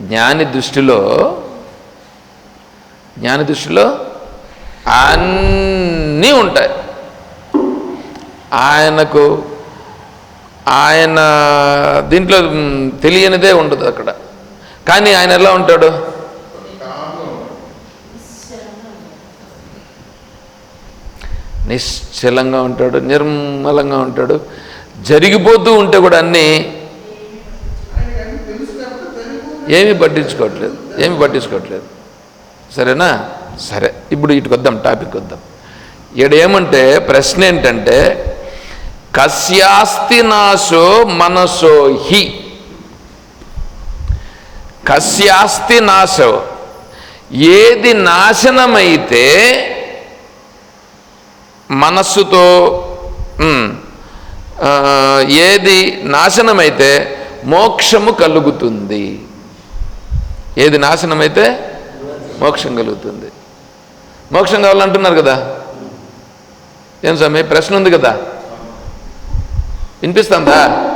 జ్ఞాని దృష్టిలో జ్ఞాని దృష్టిలో అన్నీ ఉంటాయి. ఆయనకు ఆయన దీంట్లో తెలియనిదే ఉండదు అక్కడ. కానీ ఆయన ఎలా ఉంటాడు. నిశ్చలంగా ఉంటాడు నిర్మలంగా ఉంటాడు. జరిగిపోతూ ఉంటే కూడా అన్నీ ఏమీ పట్టించుకోవట్లేదు ఏమీ పట్టించుకోవట్లేదు. సరేనా? సరే ఇప్పుడు ఇటుకు వద్దాం టాపిక్ వద్దాం ఇక్కడ ఏమంటే ప్రశ్న ఏంటంటే కస్యాస్తి నాశో మనసో హి. కస్యాస్తి నాశో. ఏది నాశనమైతే మనస్సుతో ఏది నాశనమైతే మోక్షము కలుగుతుంది. ఏది నాశనమైతే మోక్షం కలుగుతుంది. మోక్షం కావాలంటున్నారు కదా? ఏం స్వామి ప్రశ్న ఉంది కదా? వినిపిస్తుందా?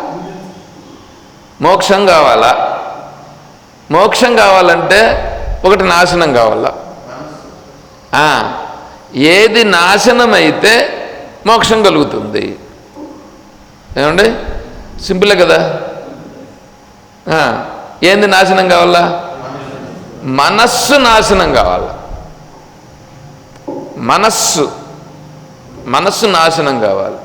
మోక్షం కావాలా? మోక్షం కావాలంటే ఒకటి నాశనం కావాలా? ఏది నాశనమైతే మోక్షం కలుగుతుంది. ఏమండి? సింపులే కదా. ఏంది నాశనం కావాలా? మనస్సు నాశనం కావాలి? మనస్సు మనస్సు నాశనం కావాలి.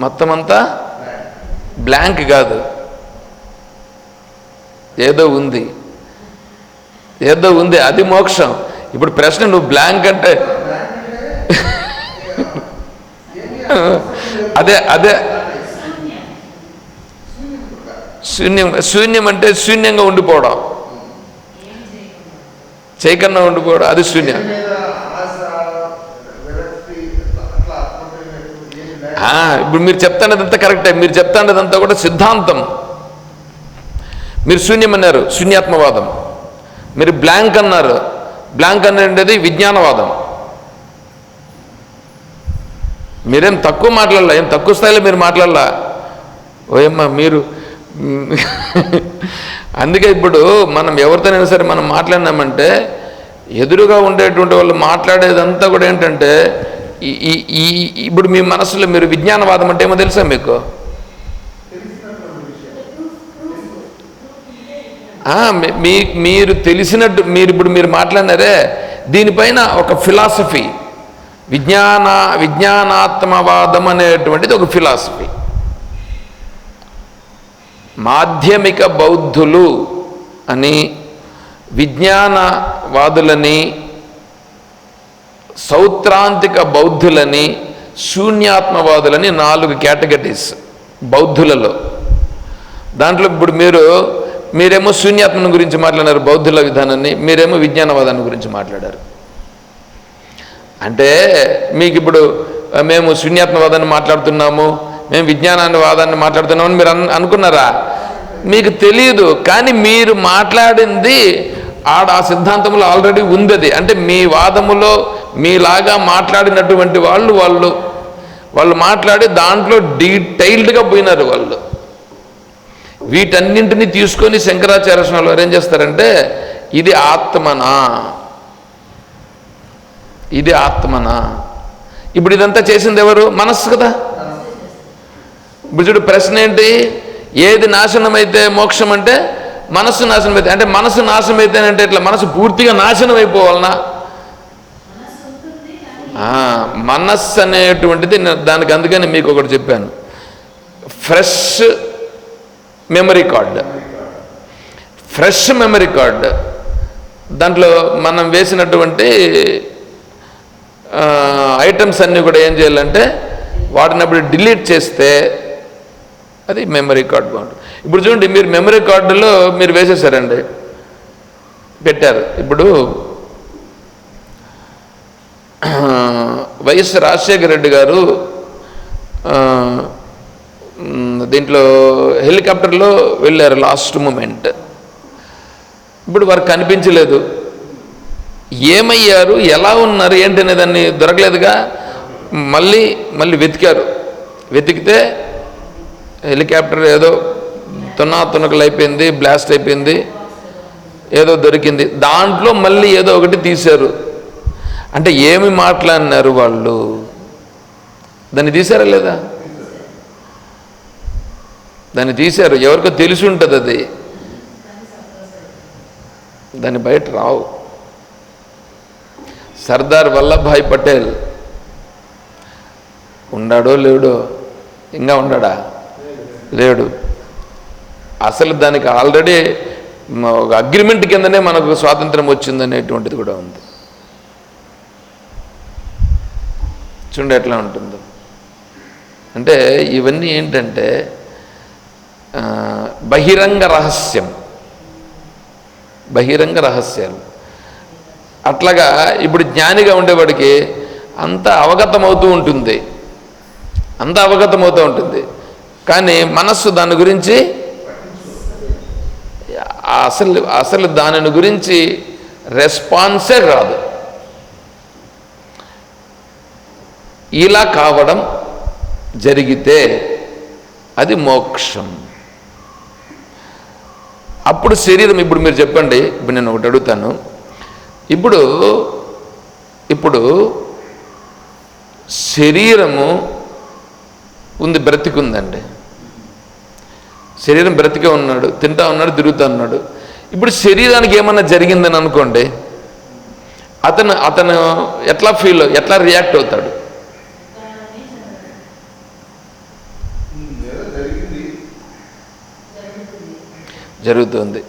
మొత్తం అంతా బ్లాంక్ కాదు. ఏదో ఉంది. ఏదో ఉంది అది మోక్షం. ఇప్పుడు ప్రశ్న నువ్వు బ్లాంక్ అంటే. అదే అదే. శూన్యం శూన్యం అంటే శూన్యంగా ఉండిపోవడం. చైకన్నా ఉండిపోవడం అది శూన్యం. ఇప్పుడు మీరు చెప్తాండదంతా కరెక్టే మీరు చెప్తాండదంతా కూడా సిద్ధాంతం. మీరు శూన్యం అన్నారు శూన్యాత్మవాదం. మీరు బ్లాంక్ అన్నారు. బ్లాంక్ అనేది విజ్ఞానవాదం. మీరేం తక్కువ మాట్లాడలా? ఏం తక్కువ స్థాయిలో మీరు మాట్లాడలా? ఓయమ్మ మీరు అందుకే ఇప్పుడు మనం ఎవరితోనైనా సరే మనం మాట్లాడినామంటే ఎదురుగా ఉండేటువంటి వాళ్ళు మాట్లాడేదంతా కూడా ఏంటంటే ఈ ఇప్పుడు మీ మనసులో మీరు విజ్ఞానవాదం అంటే ఏమో తెలుసా మీకు? మీ- మీరు తెలిసినట్టు మీరు ఇప్పుడు మీరు మాట్లాడినారే దీనిపైన ఒక ఫిలాసఫీ విజ్ఞాన విజ్ఞానాత్మవాదం అనేటువంటిది ఒక ఫిలాసఫీ మాధ్యమిక బౌద్ధులు అని విజ్ఞానవాదులని సౌత్రాంతిక బౌద్ధులని శూన్యాత్మవాదులని నాలుగు కేటగిరీస్ బౌద్ధులలో. దాంట్లో ఇప్పుడు మీరు మీరేమో శూన్యాత్మను గురించి మాట్లాడారు బౌద్ధుల విధానాన్ని మీరేమో విజ్ఞానవాదాన్ని గురించి మాట్లాడారు. అంటే మీకు ఇప్పుడు మేము శూన్యాత్మవాదాన్ని మాట్లాడుతున్నాము మేము విజ్ఞానాన్ని వాదాన్ని మాట్లాడుతున్నామని మీరు అనుకున్నారా? మీకు తెలియదు కానీ మీరు మాట్లాడింది ఆడ ఆ సిద్ధాంతంలో ఆల్రెడీ ఉంది అంటే మీ వాదములో మీలాగా మాట్లాడినటువంటి వాళ్ళు వాళ్ళు వాళ్ళు మాట్లాడి దాంట్లో డీటెయిల్డ్గా పోయినారు వాళ్ళు. వీటన్నింటినీ తీసుకొని శంకరాచార్య స్వామి వారు ఏం చేస్తారంటే ఇది ఆత్మనా? ఇది ఆత్మనా? ఇప్పుడు ఇదంతా చేసింది ఎవరు? మనస్సు కదా? ఇప్పుడు చూడు ప్రశ్న ఏంటి? ఏది నాశనం అయితే మోక్షం అంటే మనస్సు నాశనం అయితే అంటే మనస్సు నాశనం అయితే అంటే ఇట్లా మనసు పూర్తిగా నాశనం అయిపోవాలనా మనస్సు అనేటువంటిది దానికి అందుకని మీకు ఒకటి చెప్పాను. Fresh memory card. Fresh memory card. దాంట్లో మనం వేసినటువంటి ఐటమ్స్ అన్నీ కూడా ఏం చేయాలంటే వాటినప్పుడు డిలీట్ చేస్తే అది మెమరీ కార్డ్ బాగుంటుంది. ఇప్పుడు చూడండి మీరు మెమరీ కార్డులో మీరు వేసేసారండి. పెట్టారు. ఇప్పుడు వైఎస్ రాజశేఖర రెడ్డి గారు దీంట్లో హెలికాప్టర్లో వెళ్ళారు లాస్ట్ మూమెంట్. ఇప్పుడు వారు కనిపించలేదు. ఏమయ్యారు? ఎలా ఉన్నారు? ఏంటనే దాన్ని దొరకలేదుగా. మళ్ళీ మళ్ళీ వెతికారు. వెతికితే హెలికాప్టర్ ఏదో తున్నా తునకలు అయిపోయింది బ్లాస్ట్ అయిపోయింది ఏదో దొరికింది. దాంట్లో మళ్ళీ ఏదో ఒకటి తీశారు. అంటే ఏమి మాట్లాడినారు వాళ్ళు? దాన్ని తీశారా లేదా? దాన్ని తీశారు. ఎవరికో తెలిసి ఉంటుంది అది. దాన్ని బయట రావు. సర్దార్ వల్లభాయ్ పటేల్ ఉన్నాడో లేడో? ఇంకా ఉన్నాడా? లేడు. అసలు దానికి ఆల్రెడీ ఒక అగ్రిమెంట్ కిందనే మనకు స్వాతంత్రం వచ్చిందనేటువంటిది కూడా ఉంది. చూడండి ఎట్లా ఉంటుందో. అంటే ఇవన్నీ ఏంటంటే బహిరంగ రహస్యం. బహిరంగ రహస్యాలు అట్లాగా ఇప్పుడు జ్ఞానిగా ఉండేవాడికి అంత అవగతమవుతూ ఉంటుంది. అంత అవగతమవుతూ ఉంటుంది. కానీ మనస్సు దాని గురించి అసలు అసలు దానిని గురించి రెస్పాన్సే రాదు. ఇలా కావడం జరిగితే అది మోక్షం. అప్పుడు శరీరం ఇప్పుడు మీరు చెప్పండి ఇప్పుడు నేను ఒకటి అడుగుతాను. ఇప్పుడు ఇప్పుడు శరీరము ఉంది బ్రతికుందండి. శరీరం బ్రతికే ఉన్నాడు తింటా ఉన్నాడు తిరుగుతూ ఉన్నాడు. ఇప్పుడు శరీరానికి ఏమన్నా జరిగిందని అనుకోండి అతను అతను ఎట్లా ఫీల్ ఎట్లా రియాక్ట్ అవుతాడు? జరుగుతుంది.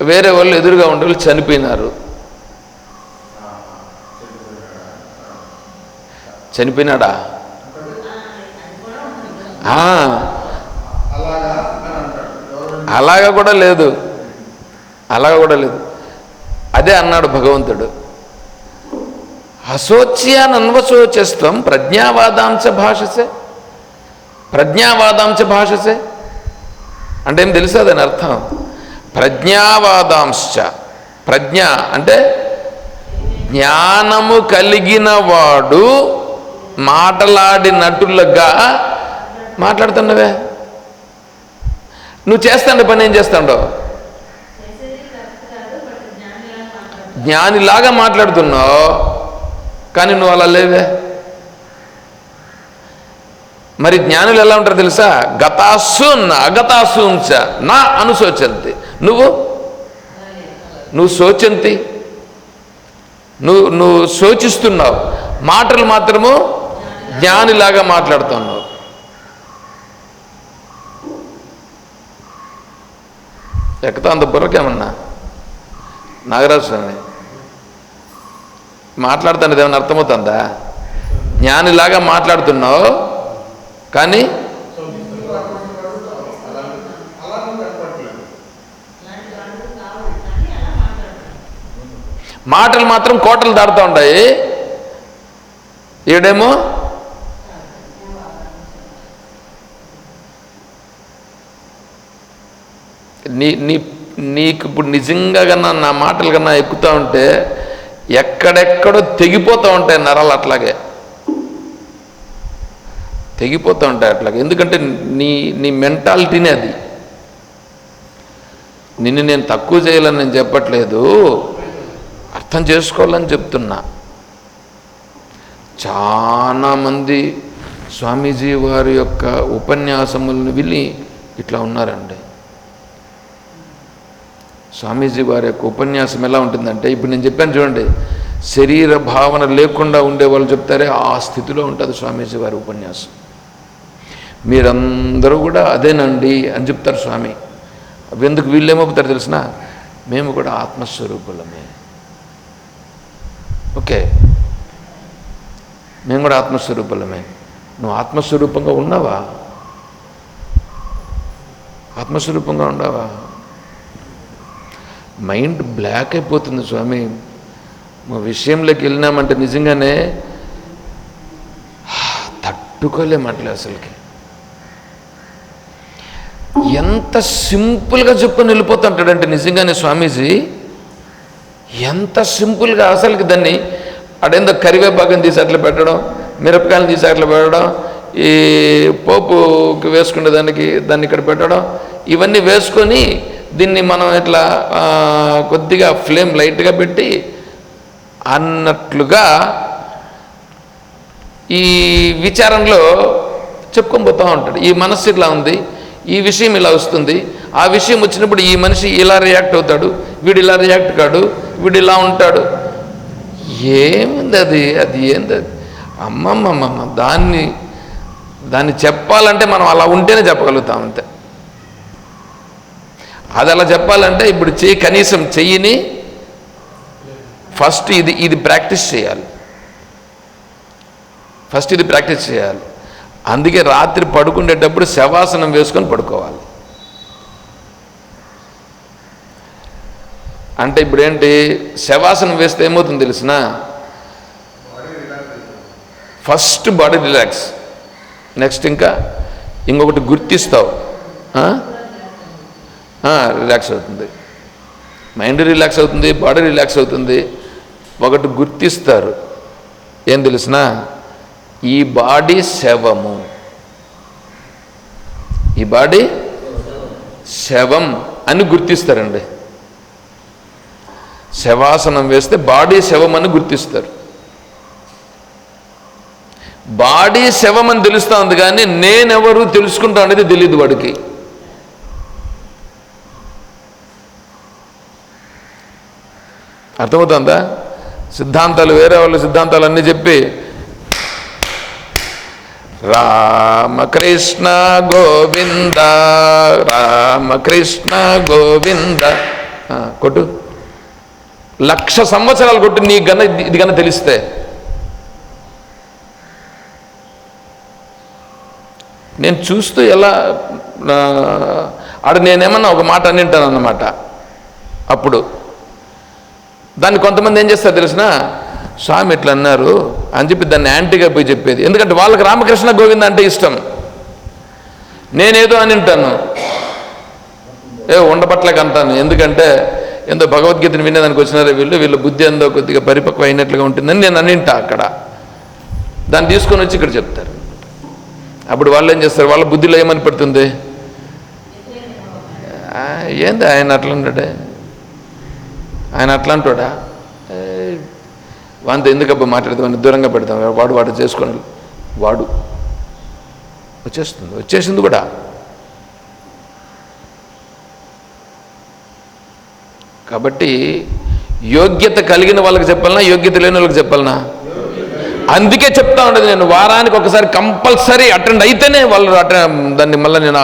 వేరే వాళ్ళు ఎదురుగా ఉండే వాళ్ళు చనిపోయినారు. చనిపోయినాడా? ఆ, అలాగా కూడా లేదు. అలాగా కూడా లేదు. అదే అన్నాడు భగవంతుడు. అశోచ్యాన్ అన్వశోచస్వం ప్రజ్ఞావాదాంశ భాషసే. ప్రజ్ఞావాదాంశ భాషసే. అంటే ఏం తెలుసా దాని అర్థం? ప్రజ్ఞావాదాంశ ప్రజ్ఞ అంటే జ్ఞానము కలిగిన వాడు మాటలాడినట్టులుగా మాట్లాడుతున్నవే నువ్వు చేస్తాండే పని ఏం చేస్తాడో? జ్ఞానిలాగా మాట్లాడుతున్నావు. కానీ నువ్వు అలా లేవే. మరి జ్ఞానులు ఎలా ఉంటారు తెలుసా? గతాసూన్ అగతాసూన్ చ నా అనుశోచంతి నువ్వు? నువ్వు శోచంతి? నువ్వు నువ్వు శోచిస్తున్నావు. మాటలు మాత్రము జ్ఞానిలాగా మాట్లాడుతున్నావు. ఎక్కతా అంత బుర్రకేమన్నా నాగరాజు స్వామి. మాట్లాడుతాను ఏమైనా అర్థమవుతుందా? జ్ఞానిలాగా మాట్లాడుతున్నావు. కానీ మాటలు మాత్రం కోటలు దాడుతూ ఉంటాయి. ఈడేమో? నీ నీ నీకు ఇప్పుడు నిజంగా కన్నా నా మాటలు కన్నా ఎక్కుతూ ఉంటే ఎక్కడెక్కడో తెగిపోతూ ఉంటాయి నరాలు అట్లాగే. తెగిపోతూ ఉంటాయి అట్లా ఎందుకంటే నీ నీ మెంటాలిటీనే అది. నిన్ను నేను తక్కువ చేయాలని నేను చెప్పట్లేదు. అర్థం చేసుకోవాలని చెప్తున్నా. చాలామంది స్వామీజీ వారి యొక్క ఉపన్యాసములను విని ఇట్లా ఉన్నారండి. స్వామీజీ వారి యొక్క ఉపన్యాసం ఎలా ఉంటుందంటే ఇప్పుడు నేను చెప్పాను చూడండి శరీర భావన లేకుండా ఉండే వాళ్ళు చెప్తారే ఆ స్థితిలో ఉంటుంది స్వామీజీ వారి ఉపన్యాసం. మీరందరూ కూడా అదేనండి అని చెప్తారు స్వామి. అవి ఎందుకు వీళ్ళు ఏమవుతారు తెలిసిన మేము కూడా ఆత్మస్వరూపులమే. ఓకే. మేము కూడా ఆత్మస్వరూపులమే. నువ్వు ఆత్మస్వరూపంగా ఉన్నావా? ఆత్మస్వరూపంగా ఉండవా మైండ్ బ్లాక్ అయిపోతుంది స్వామి. మా విషయంలోకి వెళ్ళినామంటే నిజంగానే తట్టుకోలేమట్లే అసలుకి. ఎంత సింపుల్గా చెప్పుకొని వెళ్ళిపోతుంటాడంటే నిజంగానే స్వామీజీ. ఎంత సింపుల్గా అసలుకి దాన్ని అడేందో కరివేపాకం తీసి అట్లా పెట్టడం మిరపకాయలు తీసి అట్లా పెట్టడం ఈ పోపుకి వేసుకునే దానికి దాన్ని ఇక్కడ పెట్టడం ఇవన్నీ వేసుకొని దీన్ని మనం ఇట్లా కొద్దిగా ఫ్లేమ్ లైట్గా పెట్టి అన్నట్లుగా ఈ విచారంలో చెప్పుకొని పోతూ ఉంటాడు. ఈ మనస్సు ఇట్లా ఉంది. ఈ విషయం ఇలా వస్తుంది. ఆ విషయం వచ్చినప్పుడు ఈ మనిషి ఇలా రియాక్ట్ అవుతాడు వీడు ఇలా రియాక్ట్ కాడు వీడు ఇలా ఉంటాడు. ఏముంది అది? అది ఏంది? అది అమ్మమ్మమ్మమ్మ దాన్ని దాన్ని చెప్పాలంటే మనం అలా ఉంటేనే చెప్పగలుగుతాం అంతే. అది అలా చెప్పాలంటే ఇప్పుడు చెయ్యి కనీసం చెయ్యిని ఫస్ట్ ఇది ఇది ప్రాక్టీస్ చేయాలి. ఫస్ట్ ఇది ప్రాక్టీస్ చేయాలి. అందుకే రాత్రి పడుకునేటప్పుడు శవాసనం వేసుకొని పడుకోవాలి. అంటే ఇప్పుడు ఏంటి శవాసనం వేస్తే ఏమవుతుంది తెలిసిన? First body relax. నెక్స్ట్ ఇంకా ఇంకొకటి గుర్తిస్తావు. రిలాక్స్ అవుతుంది. మైండ్ రిలాక్స్ అవుతుంది బాడీ రిలాక్స్ అవుతుంది. ఒకటి గుర్తిస్తారు. ఏం తెలిసినా? ఈ బాడీ శవము. ఈ బాడీ శవం అని గుర్తిస్తారండి. శవాసనం వేస్తే బాడీ శవం అని గుర్తిస్తారు. బాడీ శవం అని తెలుస్తూ ఉంది కానీ నేనెవరు తెలుసుకుంటా అనేది తెలియదు వాడికి. అర్థమవుతుందా? సిద్ధాంతాలు వేరే వాళ్ళ సిద్ధాంతాలు అన్నీ చెప్పి రామకృష్ణ గోవింద రామకృష్ణ గోవింద. కొట్టు. లక్ష సంవత్సరాలు కొట్టు నీ గన ఇది గన తెలిస్తే. నేను చూస్తూ ఎలా ఆడ నేనేమన్నా ఒక మాట అన్నింటాను అన్నమాట అప్పుడు. దాన్ని కొంతమంది ఏం చేస్తారు తెలిసినా? స్వామి ఇట్లా అన్నారు? అని చెప్పి దాన్ని యాంటీగా పోయి చెప్పేది. ఎందుకంటే వాళ్ళకి రామకృష్ణ గోవింద అంటే ఇష్టం. నేనేదో అని ఉంటాను ఏ ఉండబట్టలేక అంటాను. ఎందుకంటే ఎంతో భగవద్గీతను వినేదానికి వచ్చినారే వీళ్ళు. వీళ్ళ బుద్ధి ఎంతో కొద్దిగా పరిపక్వ అయినట్లుగా ఉంటుందని నేను అనింటా అక్కడ. దాన్ని తీసుకొని వచ్చి ఇక్కడ చెప్తారు. అప్పుడు వాళ్ళు ఏం చేస్తారు? వాళ్ళ బుద్ధిలో ఏమని పెడుతుంది? ఏంది ఆయన అట్లా ఉంటాడే ఆయన అట్లా అంటాడా వాంతో ఎందుకబ్బా మాట్లాడతామని దూరంగా పెడతాం. వాడు వాడు చేసుకొని వాడు వచ్చేస్తుంది. వచ్చేసింది కూడా. కాబట్టి యోగ్యత కలిగిన వాళ్ళకి చెప్పాలనా? యోగ్యత లేని వాళ్ళకి చెప్పాలనా? అందుకే చెప్తా ఉండదు నేను. వారానికి ఒకసారి కంపల్సరీ అటెండ్ అయితేనే వాళ్ళు అటెండ్ దాన్ని మళ్ళీ నేను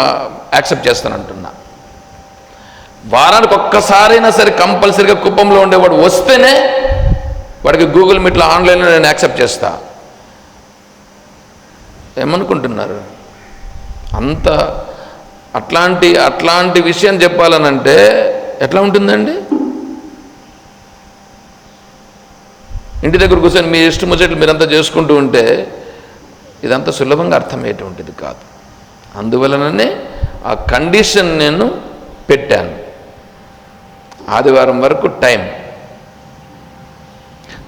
యాక్సెప్ట్ చేస్తాను అంటున్నా. వారానికి ఒక్కసారైనా సరే కంపల్సరీగా కుప్పంలో ఉండేవాడు వస్తేనే వాడికి గూగుల్ మీట్లో ఆన్లైన్లో నేను యాక్సెప్ట్ చేస్తా. ఏమనుకుంటున్నారు? అంత అట్లాంటి అట్లాంటి విషయం చెప్పాలనంటే ఎట్లా ఉంటుందండి? ఇంటి దగ్గర కూర్చొని మీ ఇష్టం వచ్చేట్లు మీరంతా చేసుకుంటూ ఉంటే ఇదంతా సులభంగా అర్థమయ్యేటువంటిది కాదు. అందువలననే ఆ కండిషన్ నేను పెట్టాను. ఆదివారం వరకు టైం.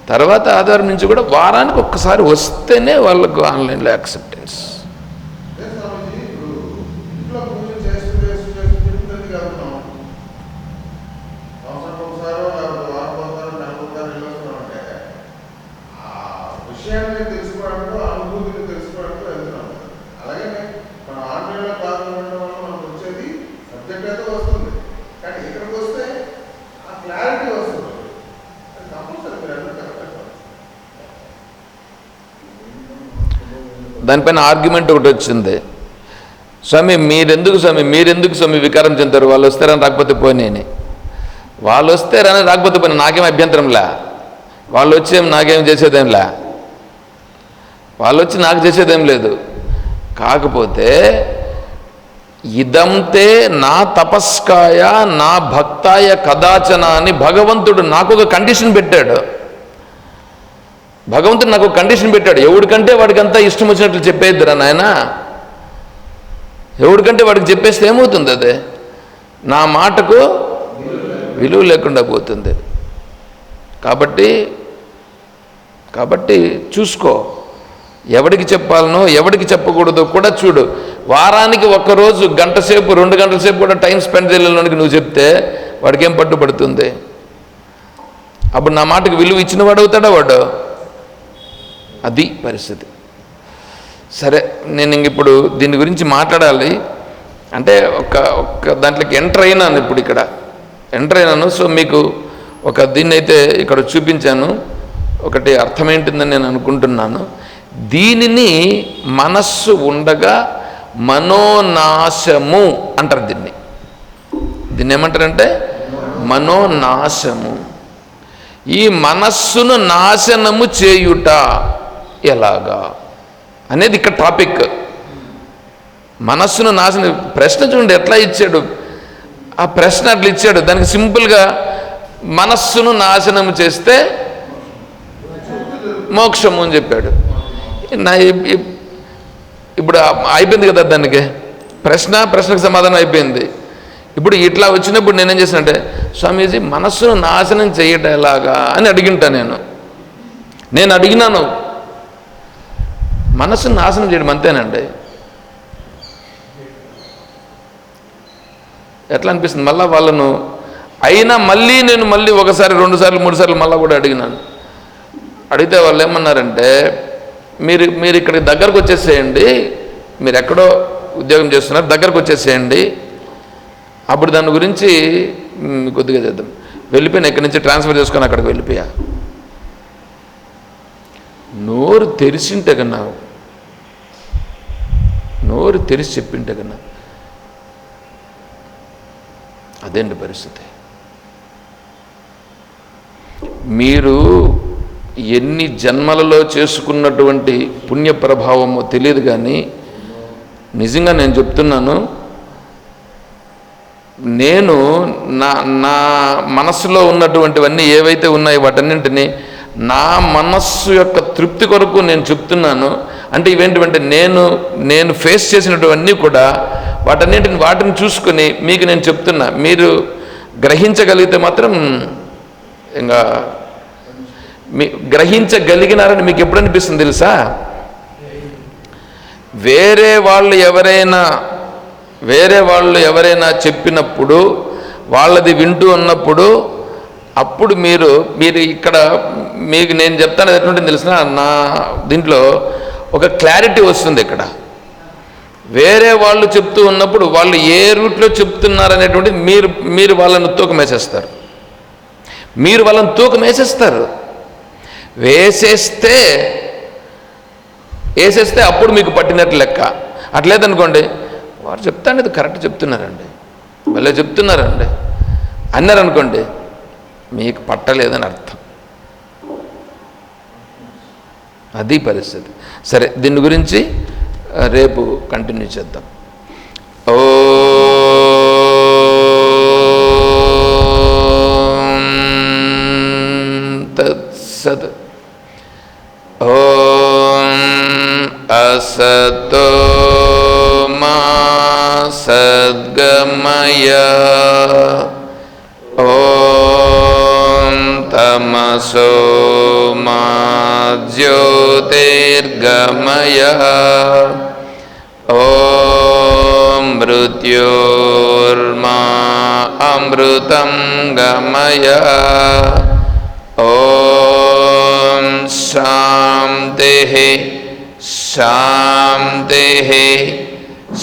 తర్వాత ఆధారం నుంచి కూడా వారానికి ఒక్కసారి వస్తేనే వాళ్ళకు ఆన్లైన్లో యాక్సెప్టెన్స్ అదే స్వామీజీ, ఇప్పుడు ఇంట్లో పూజ చేస్తూ చేస్తూ చేస్తూ తిరుపతికి వెళ్తున్నాం. సంవత్సరానికి ఒకసారో లేకపోతే వారానికి ఒకసారో నెలకు ఒకసారో వెళ్ళొస్తున్నామంటే, ఆ విషయాన్ని తెలుసుకోవడానికి ఆ అనుభూతిని తెలుసుకోవడానికి వెళ్తున్నాం అలాగే మన ఆన్లైన్లో క్లాసులు వినడం వల్ల మనకు వచ్చేది సబ్జెక్ట్ అయితే వస్తుంది కానీ ఇక్కడికి వస్తే ఆ క్లారిటీ వస్తుంది అది కంపల్సరీ మీరు అన్నది కరెక్ట్ దానిపైన ఆర్గ్యుమెంట్ ఒకటి వచ్చింది. స్వామి మీరెందుకు స్వామి మీరెందుకు స్వామి వికారం చెందారు వాళ్ళు వస్తారని రాకపోతే పోయినాయని వాళ్ళు వస్తారని రాకపోతే పోయినా నాకేం అభ్యంతరంలా వాళ్ళు వచ్చి ఏం నాకేం చేసేదేంలా వాళ్ళు వచ్చి నాకు చేసేదేం లేదు. కాకపోతే ఇదంతే నా తపస్కాయ నా భక్తాయ కదాచన అని భగవంతుడు నాకు ఒక కండిషన్ పెట్టాడు. భగవంతుడు నాకు కండిషన్ పెట్టాడు. ఎవడికంటే వాడికంతా ఇష్టం వచ్చినట్లు చెప్పేద్దురా నాయన? ఎవడికంటే వాడికి చెప్పేస్తే ఏమవుతుంది అదే? నా మాటకు విలువ లేకుండా పోతుంది. కాబట్టి కాబట్టి చూసుకో. ఎవడికి చెప్పాలనో ఎవడికి చెప్పకూడదో కూడా చూడు. వారానికి ఒక్కరోజు గంట సేపు రెండు గంటల సేపు కూడా టైం స్పెండ్ చేయలేనికి నువ్వు చెప్తే వాడికి ఏం పట్టుబడుతుంది? అప్పుడు నా మాటకు విలువ ఇచ్చిన వాడు అవుతాడా వాడు? అది పరిస్థితి. సరే నేను ఇంక ఇప్పుడు దీని గురించి మాట్లాడాలి. అంటే ఒక ఒక దాంట్లోకి ఎంటర్ అయినాను ఇప్పుడు ఇక్కడ. ఎంటర్ అయినాను సో మీకు ఒక దీన్ని అయితే ఇక్కడ చూపించాను. ఒకటి అర్థమేంటిందని నేను అనుకుంటున్నాను. దీనిని మనస్సు ఉండగా మనోనాశము అంటారు దీన్ని. దీన్ని ఏమంటారంటే? మనోనాశము. ఈ మనస్సును నాశనము చేయుట. ఎలాగా అనేది ఇక్కడ టాపిక్. మనస్సును నాశనం ప్రశ్న చూడండి ఎట్లా ఇచ్చాడు? ఆ ప్రశ్న అట్లా ఇచ్చాడు. దానికి సింపుల్గా మనస్సును నాశనం చేస్తే మోక్షము అని చెప్పాడు. నా ఇప్పుడు అయిపోయింది కదా దానికి? ప్రశ్న ప్రశ్నకు సమాధానం అయిపోయింది. ఇప్పుడు ఇట్లా వచ్చినప్పుడు నేనేం చేశానంటే స్వామీజీ మనస్సును నాశనం చేయటం ఎలాగా అని అడిగింటా నేను. నేను అడిగినాను. మనస్సును నాశనం చేయడం అంతేనండి. ఎట్లా అనిపిస్తుంది? మళ్ళీ వాళ్ళను అయినా మళ్ళీ నేను మళ్ళీ ఒకసారి రెండు సార్లు మూడు సార్లు మళ్ళీ కూడా అడిగినాను. అడిగితే వాళ్ళు ఏమన్నారంటే మీరు మీరు ఇక్కడికి దగ్గరకు వచ్చేసేయండి మీరు ఎక్కడో ఉద్యోగం చేస్తున్నారు దగ్గరకు వచ్చేసేయండి. అప్పుడు దాని గురించి కొద్దిగా చేద్దాం. వెళ్ళిపోయిన ఇక్కడి నుంచి ట్రాన్స్ఫర్ చేసుకొని అక్కడికి వెళ్ళిపోయా. నోరు తెరిచింటే కన్నా నోరు తెరిచి చెప్పింటే కన్నా అదేంటి పరిస్థితి? మీరు ఎన్ని జన్మలలో చేసుకున్నటువంటి పుణ్య ప్రభావమో తెలియదు కానీ నిజంగా నేను చెప్తున్నాను నేను నా నా మనస్సులో ఉన్నటువంటివన్నీ ఏవైతే ఉన్నాయో వాటన్నింటినీ నా మనస్సు యొక్క తృప్తి కొరకు నేను చెప్తున్నాను. అంటే ఇవేంటివంటే నేను నేను ఫేస్ చేసినటువన్నీ కూడా వాటన్నింటిని వాటిని చూసుకొని మీకు నేను చెప్తున్నా. మీరు గ్రహించగలిగితే మాత్రం ఇంకా మీ గ్రహించగలిగినారని మీకు ఎప్పుడు అనిపిస్తుంది తెలుసా? వేరే వాళ్ళు ఎవరైనా వేరే వాళ్ళు ఎవరైనా చెప్పినప్పుడు వాళ్ళది వింటూ ఉన్నప్పుడు అప్పుడు మీరు మీరు ఇక్కడ మీకు నేను చెప్తాను ఎటువంటి తెలిసిన నా దీంట్లో ఒక క్లారిటీ వస్తుంది ఇక్కడ. వేరే వాళ్ళు చెప్తూ ఉన్నప్పుడు వాళ్ళు ఏ రూట్లో చెప్తున్నారు అనేటువంటి మీరు మీరు వాళ్ళను తూకం వేసేస్తారు. మీరు వాళ్ళని తూకం వేసేస్తారు. వేసేస్తే వేసేస్తే అప్పుడు మీకు పట్టినట్టు లెక్క. అట్లేదనుకోండి వారు చెప్తాండి ఇది కరెక్ట్ చెప్తున్నారండి. మళ్ళీ చెప్తున్నారండి. అన్నారనుకోండి మీకు పట్టలేదని అర్థం. అది పరిస్థితి. సరే దీని గురించి రేపు కంటిన్యూ చేద్దాం. ఓ తత్సత్. ఓం అసతో మా సద్గమయ. ఓం తమసో ज्योतिर्गमयः। ॐ मृत्योर्मा अमृतं गमय। ॐ शान्तिः शान्तिः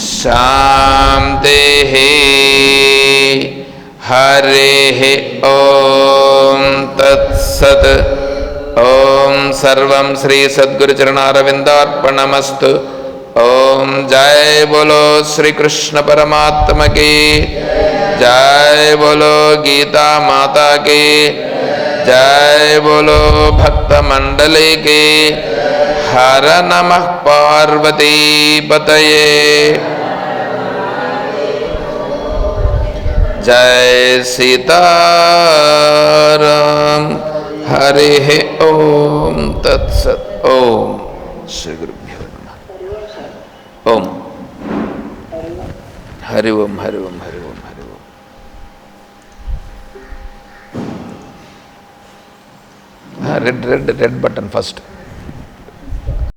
शान्तिः। हरे ओ तत्सत्। ओम सर्व श्री सद्गुरुचरणारविंदार्पणमस्तु। ओम जय बोलो श्री कृष्ण परमात्म की। जय बोलो गीता माता की। जय बोलो भक्त मंडली की। हर नमः पार्वती पतये। जय सीता हरेः ॐ तत्सत् ॐ श्रीगुरुभ्यो नमः ॐ हरि ओं हरि ओं हरि ओं हरि ओं red red red button first